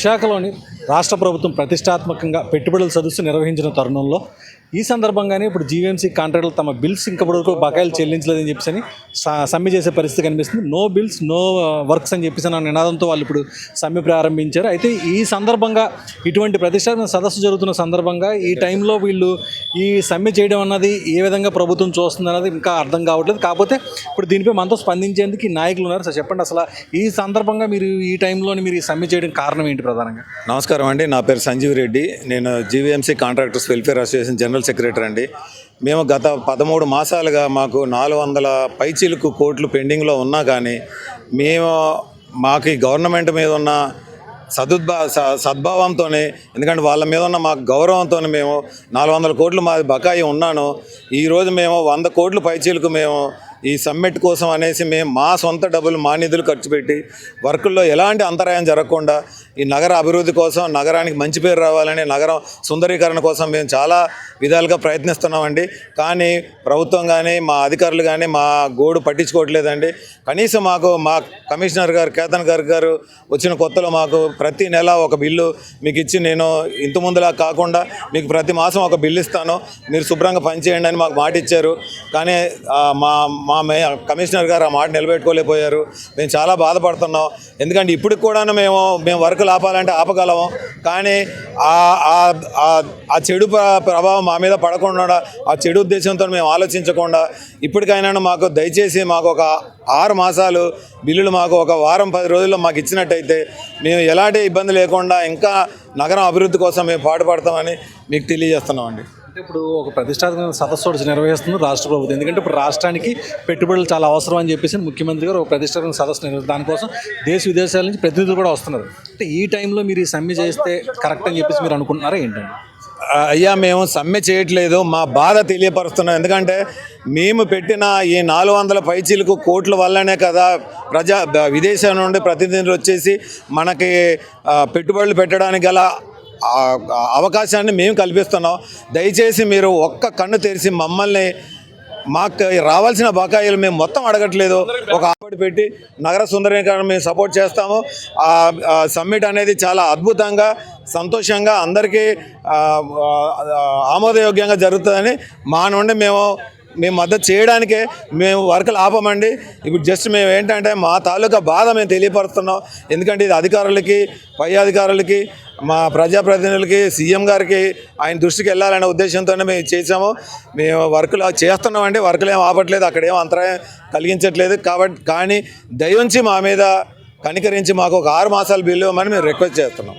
విశాఖలోని రాష్ట్ర ప్రభుత్వం ప్రతిష్టాత్మకంగా పెట్టుబడుల సదస్సు నిర్వహించిన తరుణంలో ఈ సందర్భంగానే ఇప్పుడు జీవీఎంసీ కాంట్రాక్టులు తమ బిల్స్ ఇంకప్పటివరకు బకాయిలు చెల్లించలేదని చెప్పేసి అని స- సమ్మె చేసే పరిస్థితి కనిపిస్తుంది. నో బిల్స్ నో వర్క్స్ అని చెప్పేసి అన్న నినాదంతో వాళ్ళు ఇప్పుడు సమ్మె ప్రారంభించారు. అయితే ఈ సందర్భంగా ఇటువంటి ప్రతిష్టాత్మక సదస్సు జరుగుతున్న సందర్భంగా ఈ టైంలో వీళ్ళు ఈ సమ్మె చేయడం అన్నది ఏ విధంగా ప్రభుత్వం చూస్తుంది అన్నది ఇంకా అర్థం కావట్లేదు. కాకపోతే ఇప్పుడు దీనిపై మనతో స్పందించేందుకు ఈ నాయకులు ఉన్నారు. సార్ చెప్పండి అసలు ఈ సందర్భంగా మీరు ఈ టైంలోని మీరు ఈ సమ్మె చేయడం కారణం ఏంటి ప్రధానంగా? నమస్కారం. అండి. నా పేరు సంజీవ్ రెడ్డి. నేను GVMC contractors welfare association general secretary అండి. మేము గత పదమూడు మాసాలుగా మాకు నాలుగు వందల పైచీలకు కోట్లు పెండింగ్లో ఉన్నా కానీ మేము మాకు ఈ గవర్నమెంట్ మీద ఉన్న సదుద్భా సద్భావంతో సద్భావంతోనే ఎందుకంటే వాళ్ళ మీద ఉన్న మాకు గౌరవంతో మేము నాలుగు వందల కోట్లు మా బకాయి ఉన్నాను. ఈరోజు మేము వంద కోట్లు పైచీలకు మేము ఈ సమ్మిట్ కోసం అనేసి మేము మా సొంత డబ్బులు మా నిధులు ఖర్చు పెట్టి వర్కుల్లో ఎలాంటి అంతరాయం జరగకుండా ఈ నగర అభివృద్ధి కోసం నగరానికి మంచి పేరు రావాలని నగరం సుందరీకరణ కోసం మేము చాలా విధాలుగా ప్రయత్నిస్తున్నామండి. కానీ ప్రభుత్వం కానీ మా అధికారులు కానీ మా గోడు పట్టించుకోవట్లేదండి. కనీసం మాకు మా కమిషనర్ గారు కేతన్ గారు గారు వచ్చిన కొత్తలో మాకు ప్రతి నెల ఒక బిల్లు మీకు ఇచ్చి నేను ఇంత ముందులా కాకుండా మీకు ప్రతి మాసం ఒక బిల్లు ఇస్తాను. మీరు శుభ్రంగా పనిచేయండి అని మాకు మాట ఇచ్చారు కానీ మా మా మే కమిషనర్ గారు ఆ మాట నిలబెట్టుకోలేకపోయారు. మేము చాలా బాధపడుతున్నాం. ఎందుకంటే ఇప్పటికి కూడా మేము మేము వర్క్ ఆపాలంటే ఆపగలము. కానీ ఆ ఆ- చెడు ప్రభావం మా మీద పడకుండా ఆ చెడు ఉద్దేశంతో మేము ఆలోచించకుండా ఇప్పటికైనా మాకు దయచేసి మాకు ఒక ఆరు మాసాలు బిల్లులు మాకు ఒక వారం పది రోజుల్లో మాకు ఇచ్చినట్టయితే మేము ఎలాంటి ఇబ్బంది లేకుండా ఇంకా నగరం అభివృద్ధి కోసం మేము పాటుపడతామని మీకు తెలియజేస్తున్నామండి. అంటే ఇప్పుడు ఒక ప్రతిష్టాత్మక సదస్సు నిర్వహిస్తుంది రాష్ట్ర ప్రభుత్వం. ఎందుకంటే ఇప్పుడు రాష్ట్రానికి పెట్టుబడులు చాలా అవసరం అని చెప్పేసి ముఖ్యమంత్రి గారు ఒక ప్రతిష్టాత్మక సదస్సు నిర్వహిస్తారు దానికోసం దేశ విదేశాల నుంచి ప్రతినిధులు కూడా వస్తున్నారు. అంటే ఈ టైంలో మీరు ఈ సమ్మె చేస్తే కరెక్ట్ అని చెప్పేసి మీరు అనుకుంటున్నారా ఏంటండి? అయ్యా మేము సమ్మె చేయట్లేదు. మా బాధ తెలియపరుస్తున్నాం ఎందుకంటే మేము పెట్టిన ఈ నాలుగు వందల పైచీలకు కోట్ల వల్లనే కదా ప్రజా విదేశాల నుండి ప్రతినిధులు వచ్చేసి మనకి పెట్టుబడులు పెట్టడానికి గల అవకాశాన్ని మేము కల్పిస్తున్నాం. దయచేసి మీరు ఒక్క కన్ను తెరిచి మమ్మల్ని మాకు రావాల్సిన బకాయిలు మేము మొత్తం అడగట్లేదు. ఒక ఆపడి పెట్టి నగర సుందరీకరణ మేము సపోర్ట్ చేస్తాము. ఆ సమ్మిట్ అనేది చాలా అద్భుతంగా సంతోషంగా అందరికీ ఆమోదయోగ్యంగా జరుగుతుందని మా నుండి మేము మేము మద్దతు చేయడానికే మేము వర్కులు ఆపమండి. ఇప్పుడు జస్ట్ మేము ఏంటంటే మా తాలూకా బాధ మేము తెలియపరుస్తున్నాం. ఎందుకంటే ఇది అధికారులకి పై అధికారులకి మా ప్రజాప్రతినిధులకి సీఎం గారికి ఆయన దృష్టికి వెళ్ళాలనే ఉద్దేశంతోనే మేము చేసాము మేము వర్కులు చేస్తున్నామండి వర్కులు ఏం ఆపట్లేదు అక్కడ ఏం అంతరాయం కలిగించట్లేదు కాబట్టి కానీ దయించి మా మీద కనికరించి మాకు ఒక ఆరు మాసాలు బిల్లు ఇవ్వమని మేము రిక్వెస్ట్ చేస్తున్నాం.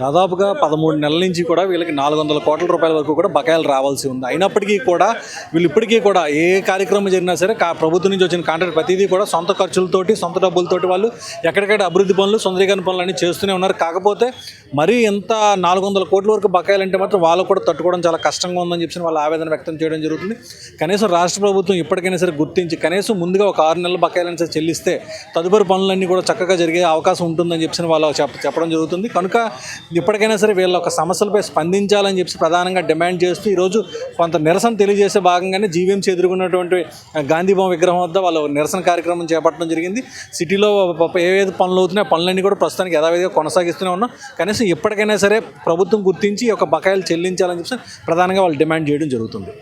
దాదాపుగా పదమూడు నెలల నుంచి కూడా వీళ్ళకి నాలుగు వందల కోట్ల రూపాయల వరకు కూడా బకాయిలు రావాల్సి ఉంది. అయినప్పటికీ కూడా వీళ్ళు ఇప్పటికీ కూడా ఏ కార్యక్రమం జరిగినా సరే ప్రభుత్వం నుంచి వచ్చిన కాంట్రాక్ట్ ప్రతిదీ కూడా సొంత ఖర్చులతోటి సొంత డబ్బులతోటి వాళ్ళు ఎక్కడికక్కడ అభివృద్ధి పనులు సుందరీకరణ పనులు అన్నీ చేస్తూనే ఉన్నారు. కాకపోతే మరీ ఎంత నాలుగు వందల కోట్ల వరకు బకాయిలు అంటే మాత్రం వాళ్ళు కూడా తట్టుకోవడం చాలా కష్టంగా ఉందని చెప్పి వాళ్ళ ఆవేదన వ్యక్తం చేయడం జరుగుతుంది. కనీసం రాష్ట్ర ప్రభుత్వం ఇప్పటికైనా సరే గుర్తించి కనీసం ముందుగా ఒక ఆరు నెలల బకాయిలను సరే చెల్లిస్తే తదుపరి పనులన్నీ కూడా చక్కగా జరిగే అవకాశం ఉంటుందని చెప్పి వాళ్ళు చెప్పడం జరుగుతుంది. కనుక ఇప్పటికైనా సరే వీళ్ళ ఒక సమస్యలపై స్పందించాలని చెప్పి ప్రధానంగా డిమాండ్ చేస్తూ ఈరోజు కొంత నిరసన తెలియజేసే భాగంగానే జీవీఎంసీ ఎదుర్కొన్నటువంటి గాంధీభవన్ విగ్రహం వద్ద వాళ్ళు నిరసన కార్యక్రమం చేపట్టడం జరిగింది. సిటీలో ఏవేది పనులు అవుతున్నాయో పనులన్నీ కూడా ప్రస్తుతానికి యథావిధిగా కొనసాగిస్తూనే ఉన్నాం. కనీసం ఇప్పటికైనా సరే ప్రభుత్వం గుర్తించి ఈ యొక్క బకాయిలు చెల్లించాలని చెప్పి ప్రధానంగా వాళ్ళు డిమాండ్ చేయడం జరుగుతుంది.